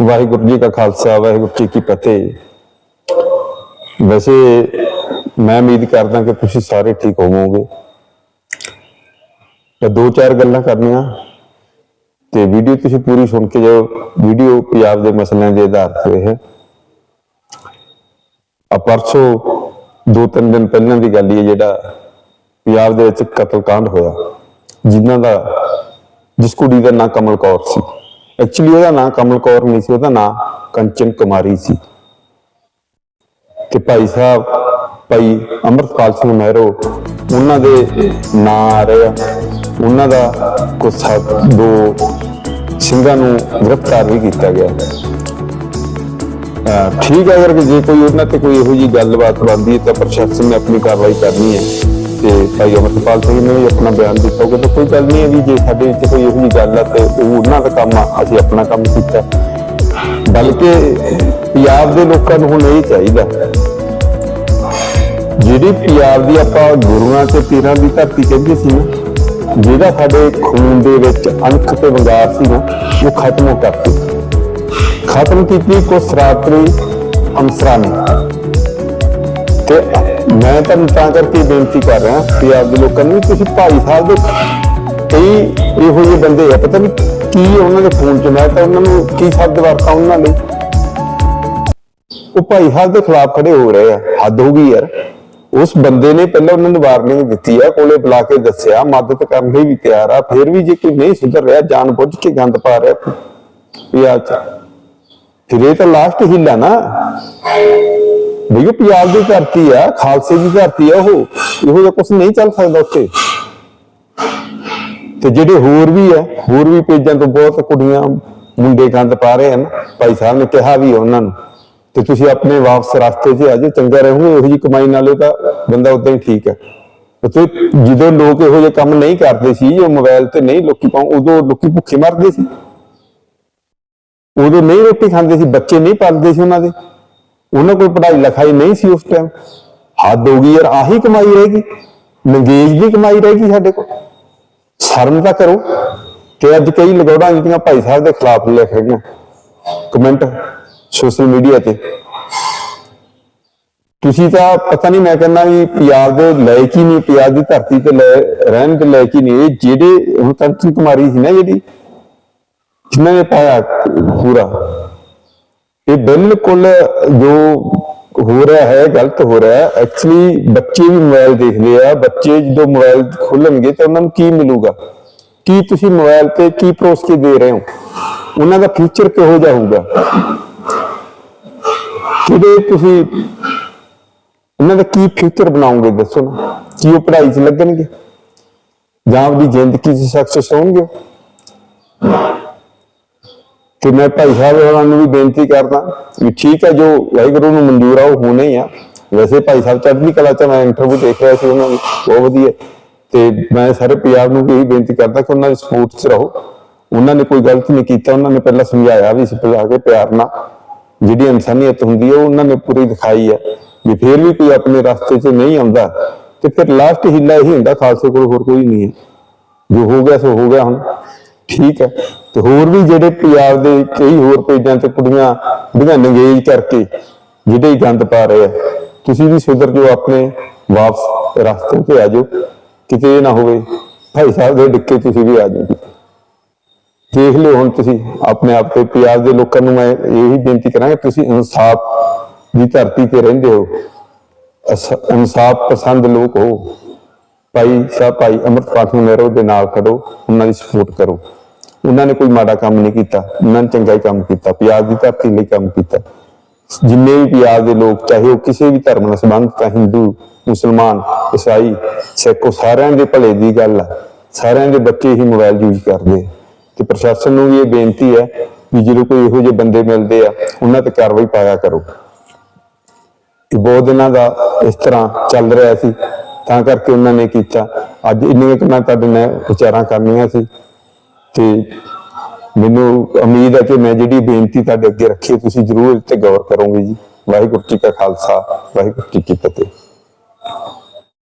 ਵਾਹਿਗੁਰੂ ਜੀ ਕਾ ਖਾਲਸਾ, ਵਾਹਿਗੁਰੂ ਜੀ ਕੀ ਫਤਿਹ। ਵੈਸੇ ਮੈਂ ਉਮੀਦ ਕਰਦਾ ਕਿ ਤੁਸੀਂ ਸਾਰੇ ਠੀਕ ਹੋਵੋਗੇ। ਤੇ ਦੋ ਚਾਰ ਗੱਲਾਂ ਕਰਨੀਆਂ ਤੇ ਵੀਡੀਓ ਤੁਸੀਂ ਪੂਰੀ ਸੁਣ ਕੇ ਜਾਓ। ਵੀਡੀਓ ਪੰਜਾਬ ਦੇ ਮਸਲਿਆਂ ਦੇ ਆਧਾਰ ਤੇ ਹੈ। ਆ ਪਰਸੋਂ ਦੋ ਤਿੰਨ ਦਿਨ ਪਹਿਲਾਂ ਦੀ ਗੱਲ ਹੀ ਹੈ ਜਿਹੜਾ ਪੰਜਾਬ ਦੇ ਵਿੱਚ ਕਤਲकांड ਹੋਇਆ, ਜਿਨ੍ਹਾਂ ਦਾ, ਜਿਸ ਕੁੜੀ ਦਾ ਨਾਂ ਕਮਲ ਕੌਰ ਸੀ। ਐਕਚੁਅਲੀ ਉਹਦਾ ਨਾਂ ਕਮਲ ਕੌਰ ਨਹੀਂ ਸੀ, ਉਹਦਾ ਨਾਂ ਕੰਚਨ ਕੁਮਾਰੀ ਸੀ। ਤੇ ਭਾਈ ਸਾਹਿਬ, ਭਾਈ ਅਮਰਪਾਲ ਸਿੰਘ ਮਹਿਰੋ, ਉਹਨਾਂ ਦੇ ਨਾਂ ਆ ਰਹੇ ਆ। ਉਹਨਾਂ ਦਾ ਕੁਝ ਦੋ ਸਿੰਘਾਂ ਨੂੰ ਗ੍ਰਿਫਤਾਰ ਵੀ ਕੀਤਾ ਗਿਆ। ਠੀਕ ਹੈ, ਅਗਰ ਜੇ ਕੋਈ ਉਹਨਾਂ ਤੇ ਕੋਈ ਇਹੋ ਜੀ ਗੱਲਬਾਤ ਬਣਦੀ ਹੈ, ਤਾਂ ਪ੍ਰਸ਼ਾਸਨ ਨੇ ਆਪਣੀ ਕਾਰਵਾਈ ਕਰਨੀ ਹੈ। ਤੇ ਭਾਈ ਅਮਰਪਾਲ ਸਿੰਘ ਨੇ ਵੀ ਆਪਣਾ ਬਿਆਨ ਦਿੱਤਾ ਕਿ ਕੋਈ ਗੱਲ ਨਹੀਂ ਹੈ ਵੀ ਜੇ ਸਾਡੇ ਵਿੱਚ ਕੋਈ ਇਹੋ ਜੀ ਗੱਲ ਹੈ ਤੇ ਉਹ ਉਹਨਾਂ ਦਾ ਕੰਮ ਆ, ਅਸੀਂ ਆਪਣਾ ਕੰਮ ਕੀਤਾ। ਬਲਕਿ ਪੰਜਾਬ ਦੇ ਲੋਕਾਂ ਨੂੰ ਹੁਣ ਇਹ ਚਾਹੀਦਾ ਜਿਹੜੀ ਪੰਜਾਬ ਦੀ ਆਪਾਂ ਗੁਰੂਆਂ ਤੇ ਪੀਰਾਂ ਦੀ ਧਰਤੀ ਕਹਿੰਦੇ ਸੀ ਨਾ ਜਿਹੜਾ ਸਾਡੇ ਖੂਨ ਦੇ ਵਿੱਚ ਅਣਖ ਤੇ ਵੰਗਾਰ ਸੀ ਨਾ, ਉਹ ਖਤਮ ਕਰਤੀ। ਖਤਮ ਕੀਤੀ ਕੋ ਸਰਾਤਰੀ ਅਮਸਰਾਂ ਨੇ। ਤੇ ਮੈਂ ਤੁਹਾਨੂੰ ਤਾਂ ਕਰਕੇ ਬੇਨਤੀ ਕਰ ਰਿਹਾ ਪੰਜਾਬ ਦੇ ਲੋਕਾਂ ਨੂੰ ਤੁਸੀਂ ਭਾਈ ਸਾਹਿਬ ਦੇ ਕਈ ਇਹੋ ਜਿਹੇ ਬੰਦੇ ਆ, ਪਤਾ ਨਹੀਂ ਕੀ ਉਹਨਾਂ ਦੇ ਫੋਨ 'ਚ ਮੈਂ ਤਾਂ ਉਹਨਾਂ ਨੂੰ ਕੀ ਸ਼ਬਦ ਵਰਤਾਂ ਉਹਨਾਂ ਲਈ। ਉਹ ਭਾਈ ਸਾਹਿਬ ਦੇ ਖਿਲਾਫ ਖੜੇ ਹੋ ਰਹੇ ਆ, ਹੱਦ ਹੋ ਗਈ ਯਾਰ। ਉਸ ਬੰਦੇ ਨੇ ਪਹਿਲਾਂ ਉਹਨਾਂ ਨੂੰ ਵਾਰਨਿੰਗ ਦਿੱਤੀ ਆ, ਕੋਲੇ ਬੁਲਾ ਕੇ ਦੱਸਿਆ, ਮਦਦ ਕਰਨ ਲਈ ਵੀ ਤਿਆਰ ਆ, ਫਿਰ ਵੀ ਜੇ ਕੋਈ ਨਹੀਂ ਸੁਧਰ ਰਿਹਾ, ਜਾਣ ਬੁੱਝ ਕੇ ਗੰਦ ਪਾ ਰਿਹਾ। ਵੀ ਆ ਫਿਰ ਇਹ ਤਾਂ ਲਾਸਟ ਹੀਲਾ ਨਾ। ਬਈ ਪੰਜਾਬ ਦੀ ਧਰਤੀ ਆ, ਖਾਲਸੇ ਦੀ ਧਰਤੀ ਆ ਉਹ। ਇਹੋ ਜਿਹਾ ਕੁਝ ਨਹੀਂ ਚੱਲ ਸਕਦਾ ਉੱਥੇ। ਤੇ ਜਿਹੜੇ ਹੋਰ ਵੀ ਆ, ਹੋਰ ਵੀ ਪੇਜਾਂ ਤੋਂ ਬਹੁਤ ਕੁੜੀਆਂ ਮੁੰਡੇ ਗੰਦ ਪਾ ਰਹੇ ਹਨ। ਭਾਈ ਸਾਹਿਬ ਨੇ ਕਿਹਾ ਵੀ ਉਹਨਾਂ ਨੂੰ। ਤੇ ਤੁਸੀਂ ਆਪਣੇ ਵਾਪਸ ਰਸਤੇ 'ਚ ਆ ਚੰਗਾ ਰਹੋਗੇ, ਇਹੋ ਜੀ ਕਮਾਈ ਨਾਲੇ ਤਾਂ ਬੰਦਾ ਉਦਾਂ ਹੀ ਠੀਕ ਹੈ ਉੱਥੇ ਜਦੋਂ ਲੋਕ ਇਹੋ ਜਿਹੇ ਕੰਮ ਨਹੀਂ ਕਰਦੇ ਸੀ ਜੋ ਮੋਬਾਈਲ ਤੇ ਨਹੀਂ, ਲੋਕੀ ਪਾਉ ਉਦੋਂ ਲੋਕੀ ਭੁੱਖੇ ਮਰਦੇ ਸੀ। ਉਦੋਂ ਨਹੀਂ ਰੋਟੀ ਖਾਂਦੇ ਸੀ, ਬੱਚੇ ਨਹੀਂ ਪਲਦੇ ਸੀ ਉਹਨਾਂ ਦੇ। ਉਹਨਾਂ ਕੋਲ ਪੜ੍ਹਾਈ ਲਿਖਾਈ ਨਹੀਂ ਸੀ ਉਸ ਟਾਈਮ ਹੱਦ ਹੋ ਗਈ ਯਾਰ, ਆਹੀ ਕਮਾਈ ਰਹੇਗੀ ਨੰਗੇਜ ਦੀ ਕਮਾਈ ਰਹੇਗੀ ਸਾਡੇ ਕੋਲ। ਸ਼ਰਮ ਤਾਂ ਕਰੋ ਕਿ ਅੱਜ ਕਈ ਲਗੌੜਾਂ ਜਿਹੜੀਆਂ ਭਾਈ ਸਾਹਿਬ ਦੇ ਖਿਲਾਫ ਲਿਖ ਰਹੀਆਂ ਕਮੈਂਟ ਸੋਸ਼ਲ ਮੀਡੀਆ ਤੇ। ਤੁਸੀਂ ਤਾਂ ਪਤਾ ਨਹੀਂ ਮੈਂ ਕਹਿੰਦਾ ਵੀ ਪੰਜਾਬ ਦੇ ਲਾਇਕ ਹੀ ਨਹੀਂ ਪੰਜਾਬ ਦੀ ਧਰਤੀ ਤੇ ਲੈ- ਰਹਿਣ ਦੇ ਲਾਇਕ ਹੀ ਨਹੀਂ। ਇਹ ਜਿਹੜੇ ਹੁਣ ਕੰਚਨ ਕੁਮਾਰੀ ਸੀ ਨਾ ਜਿਹੜੀ, ਜਿਨ੍ਹਾਂ ਨੇ ਪਾਇਆ ਪੂਰਾ। ਇਹ ਬਿਲਕੁਲ ਜੋ ਹੋ ਰਿਹਾ ਹੈ, ਗਲਤ ਹੋ ਰਿਹਾ ਹੈ। ਐਕਚੁਅਲੀ ਬੱਚੇ ਵੀ ਮੋਬਾਈਲ ਦੇਖਦੇ ਆ। ਬੱਚੇ ਜਦੋਂ ਮੋਬਾਈਲ ਖੋਲਣਗੇ ਤਾਂ ਉਹਨਾਂ ਨੂੰ ਕੀ ਮਿਲੂਗਾ? ਕੀ ਤੁਸੀਂ ਮੋਬਾਈਲ ਤੇ ਕੀ ਪਰੋਸ ਕੇ ਦੇ ਰਹੇ ਹੋ? ਉਹਨਾਂ ਦਾ ਫਿਊਚਰ ਕਿਹੋ ਜਿਹਾ ਹੋਊਗਾ? ਕਿਹਦੇ ਤੁਸੀਂ ਉਹਨਾਂ ਦਾ ਕੀ ਫਿਊਚਰ ਬਣਾਉਂਗੇ ਦੱਸੋ ਨਾ। ਕੀ ਉਹ ਪੜ੍ਹਾਈ 'ਚ ਲੱਗਣਗੇ? ਜਾਂ ਆਪਣੀ ਜ਼ਿੰਦਗੀ 'ਚ ਸਕਸੈਸ ਹੋਣਗੇ? ਤੇ ਮੈਂ ਭਾਈ ਸਾਹਿਬ ਹੋਰਾਂ ਨੂੰ ਵੀ ਬੇਨਤੀ ਕਰਦਾ ਵੀ ਠੀਕ ਹੈ ਜੋ ਵਾਹਿਗੁਰੂ ਨੂੰ ਮਨਜ਼ੂਰ ਆ, ਉਹ ਹੋਣੇ ਹੀ ਆ। ਵੈਸੇ ਭਾਈ ਸਾਹਿਬ ਚੜ੍ਹਦੀ ਕਲਾ ਚ ਮੈਂ ਇੰਟਰਵਿਊ ਦੇਖ ਰਿਹਾ ਸੀ ਉਹਨਾਂ ਨੂੰ, ਬਹੁਤ ਵਧੀਆ। ਤੇ ਮੈਂ ਸਾਰੇ ਪੰਜਾਬ ਨੂੰ ਵੀ ਇਹੀ ਬੇਨਤੀ ਕਰਦਾ ਕਿ ਉਹਨਾਂ ਦੇ ਸਪੋਰਟ 'ਚ ਰਹੋ। ਉਹਨਾਂ ਨੇ ਕੋਈ ਗਲਤ ਨਹੀਂ ਕੀਤਾ, ਉਹਨਾਂ ਨੇ ਪਹਿਲਾਂ ਸਮਝਾਇਆ ਵੀ ਸੀ ਪਿਲਾ ਕੇ ਪਿਆਰ ਨਾਲ। ਜਿਹੜੀ ਇਨਸਾਨੀਅਤ ਹੁੰਦੀ ਹੈ ਉਹ ਉਹਨਾਂ ਨੇ ਪੂਰੀ ਦਿਖਾਈ ਹੈ ਵੀ ਫਿਰ ਵੀ ਕੋਈ ਆਪਣੇ ਰਸਤੇ 'ਚ ਨਹੀਂ ਆਉਂਦਾ। ਤੇ ਫਿਰ ਲਾਸਟ ਹਿੱਲਾ ਇਹੀ ਹੁੰਦਾ, ਖਾਲਸੇ ਕੋਲ ਹੋਰ ਕੋਈ ਨਹੀਂ ਹੈ ਜੋ ਹੋ ਗਿਆ ਸੋ ਹੋ ਗਿਆ ਹੁਣ। ਠੀਕ ਹੈ। ਤੇ ਹੋਰ ਵੀ ਜਿਹੜੇ ਪੰਜਾਬ ਦੇ ਕਈ ਹੋਰ ਪੇਜਾਂ ਤੇ ਕੁੜੀਆਂ ਜਿਹੜੀਆਂ ਨੰਗੇਜ ਕਰਕੇ ਜਿਹੜੇ ਗੰਦ ਪਾ ਰਹੇ ਆ, ਤੁਸੀਂ ਵੀ ਸੁਧਰ ਜੋ ਆਪਣੇ ਵਾਪਸ ਰਸਤੇ ਤੇ ਆ ਜਾਓ। ਕਿਤੇ ਇਹ ਨਾ ਹੋਵੇ, ਭਾਈ ਸਾਹਿਬ ਦੇ ਡਿੱਕੇ ਤੁਸੀਂ ਵੀ ਆ ਜਾਓ। ਦੇਖ ਲਿਓ ਹੁਣ ਤੁਸੀਂ ਆਪਣੇ ਆਪ ਤੇ ਪਿਆਰ ਦੇ ਲੋਕਾਂ ਨੂੰ ਮੈਂ ਇਹੀ ਬੇਨਤੀ ਕਰਾਂਗਾ, ਤੁਸੀਂ ਇਨਸਾਫ ਦੀ ਧਰਤੀ ਤੇ ਰਹਿੰਦੇ ਹੋ। ਇਨਸਾਫ ਪਸੰਦ ਲੋਕ ਹੋ। ਭਾਈ ਸਾਹਿਬ ਭਾਈ ਅਮਰਪਾਲ ਸਿੰਘ ਮਹਿਰੋ ਦੇ ਨਾਲ ਖੜੋ, ਉਹਨਾਂ ਦੀ ਸਪੋਰਟ ਕਰੋ। ਉਹਨਾਂ ਨੇ ਕੋਈ ਮਾੜਾ ਕੰਮ ਨਹੀਂ ਕੀਤਾ, ਉਹਨਾਂ ਨੇ ਚੰਗਾ ਹੀ ਕੰਮ ਕੀਤਾ ਪਿਆਜ਼ ਦੀ ਧਰਤੀ ਲਈ ਕੰਮ ਕੀਤਾ। ਜਿੰਨੇ ਵੀ ਪੰਜਾਬ ਦੇ ਲੋਕ, ਚਾਹੇ ਉਹ ਕਿਸੇ ਵੀ ਧਰਮ ਨਾਲ ਸੰਬੰਧਿਤ ਹੈ ਹਿੰਦੂ, ਮੁਸਲਮਾਨ, ਈਸਾਈ, ਸਿੱਖ, ਉਹ ਸਾਰਿਆਂ ਦੇ ਭਲੇ ਦੀ ਗੱਲ ਹੈ ਸਾਰਿਆਂ ਦੇ ਬੱਚੇ ਹੀ ਮੋਬਾਈਲ ਯੂਜ਼ ਕਰਦੇ ਤੇ ਪ੍ਰਸ਼ਾਸਨ ਨੂੰ ਵੀ ਇਹ ਬੇਨਤੀ ਹੈ ਵੀ ਜਦੋਂ ਕੋਈ ਇਹੋ ਜਿਹੇ ਬੰਦੇ ਮਿਲਦੇ ਆ, ਉਹਨਾਂ ਤੇ ਕਾਰਵਾਈ ਪਾਇਆ ਕਰੋ। ਇਹ ਬਹੁਤ ਦਿਨਾਂ ਦਾ ਇਸ ਤਰ੍ਹਾਂ ਚੱਲ ਰਿਹਾ ਸੀ, ਤਾਂ ਕਰਕੇ ਉਹਨਾਂ ਨੇ ਕੀਤਾ। ਅੱਜ ਇੰਨੀਆਂ ਕਿ ਮੈਂ ਤੁਹਾਡੇ ਨਾਲ ਵਿਚਾਰਾਂ ਕਰਨੀਆਂ ਸੀ। ਤੇ ਮੈਨੂੰ ਉਮੀਦ ਹੈ ਕਿ ਮੈਂ ਜਿਹੜੀ ਬੇਨਤੀ ਤੁਹਾਡੇ ਅੱਗੇ ਰੱਖੀ ਤੁਸੀਂ ਜ਼ਰੂਰ ਇਸ ਤੇ ਗੌਰ ਕਰੋਗੇ ਜੀ। ਵਾਹਿਗੁਰੂ ਜੀ ਕਾ ਖਾਲਸਾ, ਵਾਹਿਗੁਰੂ ਜੀ ਕੀ ਫਤਿਹ।